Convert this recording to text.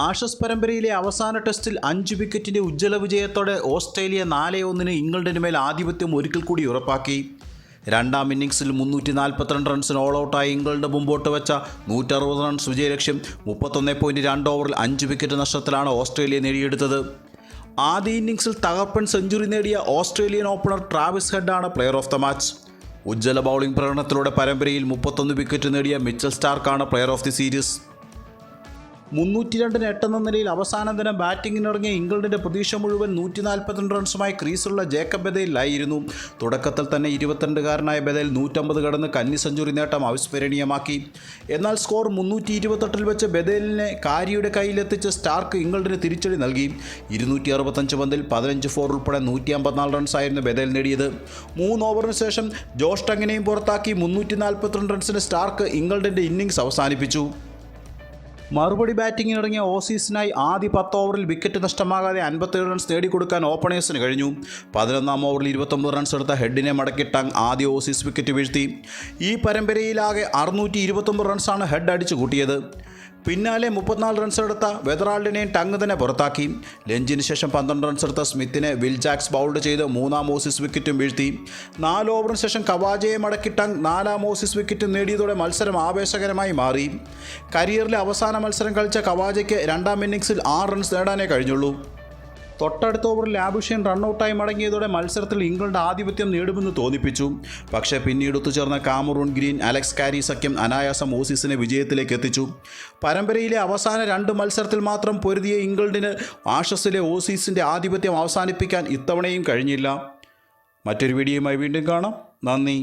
Ashes പരമ്പരയിലെ അവസാന ടെസ്റ്റിൽ അഞ്ച് വിക്കറ്റിന്റെ ഉജ്ജ്വല വിജയത്തോടെ ഓസ്ട്രേലിയ നാല് ഒന്നിന് ഇംഗ്ലണ്ടിന് മേൽ ആധിപത്യം ഒരിക്കൽ കൂടി ഉറപ്പാക്കി. രണ്ടാം ഇന്നിംഗ്സിൽ മുന്നൂറ്റി നാൽപ്പത്തിരണ്ട് റൺസിന് ഓൾ ഔട്ടായി ഇംഗ്ലണ്ട് മുമ്പോട്ട് വെച്ച നൂറ്ററുപത് റൺസ് വിജയലക്ഷ്യം. മുപ്പത്തൊന്ന് പോയിന്റ് രണ്ട് ഓവറിൽ അഞ്ച് വിക്കറ്റ് നഷ്ടത്തിലാണ് ഓസ്ട്രേലിയ നേടിയെടുത്തത്. ആദ്യ ഇന്നിംഗ്സിൽ തകർപ്പൻ സെഞ്ചുറി നേടിയ ഓസ്ട്രേലിയൻ ഓപ്പണർ ട്രാവിസ് ഹെഡാണ് പ്ലെയർ ഓഫ് ദ മാച്ച് ഉജ്ജ്വല ബൗളിംഗ് പ്രകടനത്തിലൂടെ പരമ്പരയിൽ മുപ്പത്തൊന്ന് വിക്കറ്റ് നേടിയ മിച്ചൽ സ്റ്റാർക്കാണ് പ്ലെയർ ഓഫ് ദി സീരീസ് മുന്നൂറ്റി രണ്ടിന് എട്ടെന്ന നിലയിൽ അവസാന ദിനം ബാറ്റിംഗിനിറങ്ങിയ ഇംഗ്ലണ്ടിന്റെ പ്രതീക്ഷ മുഴുവൻ നൂറ്റി നാൽപ്പത്തിരണ്ട് റൺസുമായി ക്രീസിലുള്ള ജേക്കബ് ബദയിലായിരുന്നു തുടക്കത്തിൽ തന്നെ ഇരുപത്തിരണ്ടുകാരനായ ബെദൽ നൂറ്റമ്പത് കടന്ന് കന്നി സെഞ്ചുറി നേട്ടം അവിസ്മരണീയമാക്കി. എന്നാൽ സ്കോർ മുന്നൂറ്റി ഇരുപത്തെട്ടിൽ വെച്ച് ബദേലിനെ കാരിയുടെ കയ്യിലെത്തിച്ച് സ്റ്റാർക്ക് ഇംഗ്ലണ്ടിന് തിരിച്ചടി നൽകി. ഇരുന്നൂറ്റി അറുപത്തഞ്ച് പന്തിൽ പതിനഞ്ച് ഫോർ ഉൾപ്പെടെ നൂറ്റി അമ്പത്തിനാല് റൺസായിരുന്നു ബദേൽ നേടിയത്. മൂന്ന് ഓവറിന് ശേഷം ജോഷ് പുറത്താക്കി മുന്നൂറ്റി നാൽപ്പത്തിരണ്ട് റൺസിന് സ്റ്റാർക്ക് ഇംഗ്ലണ്ടിന്റെ ഇന്നിംഗ്സ് അവസാനിപ്പിച്ചു. മറുപടി ബാറ്റിംഗിനിറങ്ങിയ ഓസീസിനായി ആദ്യ പത്ത് ഓവറിൽ വിക്കറ്റ് നഷ്ടമാകാതെ അൻപത്തേഴ് റൺസ് നേടിക്കൊടുക്കാൻ ഓപ്പണേഴ്സിന് കഴിഞ്ഞു. പതിനൊന്നാം ഓവറിൽ ഇരുപത്തൊമ്പത് റൺസ് എടുത്ത ഹെഡിനെ മടക്കി ടങ് ആദ്യ ഓസീസ് വിക്കറ്റ് വീഴ്ത്തി. ഈ പരമ്പരയിലാകെ അറുന്നൂറ്റി ഇരുപത്തൊമ്പത് റൺസാണ് ഹെഡ് അടിച്ചു കൂട്ടിയത്. പിന്നാലെ മുപ്പത്തിനാല് റൺസ് എടുത്ത വെതറാൾഡിനെയും ടങ് തന്നെ പുറത്താക്കി. ലഞ്ചിന് ശേഷം പന്ത്രണ്ട് റൺസ് എടുത്ത സ്മിത്തിനെ വിൽ ജാക്സ് ബൗൾഡ് ചെയ്ത് മൂന്നാം ഓസീസ് വിക്കറ്റും വീഴ്ത്തി. നാല് ഓവറിന് ശേഷം കവാജയെ മടക്കി ടങ് നാലാം ഓസീസ് വിക്കറ്റും നേടിയതോടെ മത്സരം ആവേശകരമായി മാറി. കരിയറിലെ അവസാന മത്സരം കളിച്ച കവാജയ്ക്ക് രണ്ടാം ഇന്നിംഗ്സിൽ ആറ് റൺസ് നേടാനേ കഴിഞ്ഞുള്ളൂ. തൊട്ടടുത്ത ഓവറിൽ ലാബുഷ്യൻ റണ്ണൌട്ടായി മടങ്ങിയതോടെ മത്സരത്തിൽ ഇംഗ്ലണ്ട് ആധിപത്യം നേടുമെന്ന് തോന്നിപ്പിച്ചു. പക്ഷേ പിന്നീട് ഒത്തുചേർന്ന കാമറൂൺ ഗ്രീൻ അലക്സ് കാരി സഖ്യം അനായാസം ഓസീസിനെ വിജയത്തിലേക്ക് എത്തിച്ചു. പരമ്പരയിലെ അവസാന രണ്ട് മത്സരത്തിൽ മാത്രം പൊരുതിയ ഇംഗ്ലണ്ടിന് ആഷസിലെ ഓസീസിന്റെ ആധിപത്യം അവസാനിപ്പിക്കാൻ ഇത്തവണയും കഴിഞ്ഞില്ല. മറ്റൊരു വീഡിയോയുമായി വീണ്ടും കാണാം. നന്ദി.